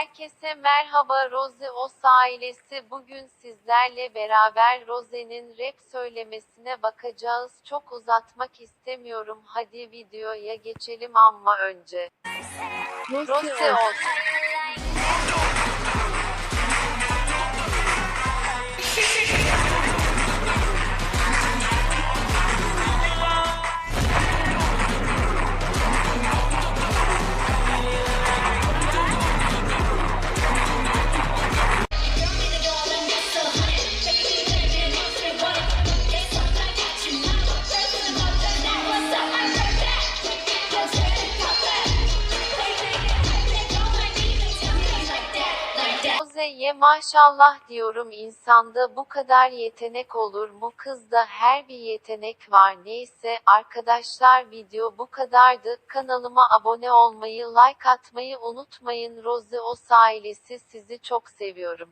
Herkese merhaba Roze Os ailesi bugün sizlerle beraber Roze'nin rap söylemesine bakacağız. Çok uzatmak istemiyorum hadi videoya geçelim ama önce. Roze Os. Roze'ye maşallah diyorum insanda bu kadar yetenek olur mu? Kızda her bir yetenek var. Neyse arkadaşlar video bu kadardı. Kanalıma abone olmayı like atmayı unutmayın. Roze Os ailesi sizi çok seviyorum.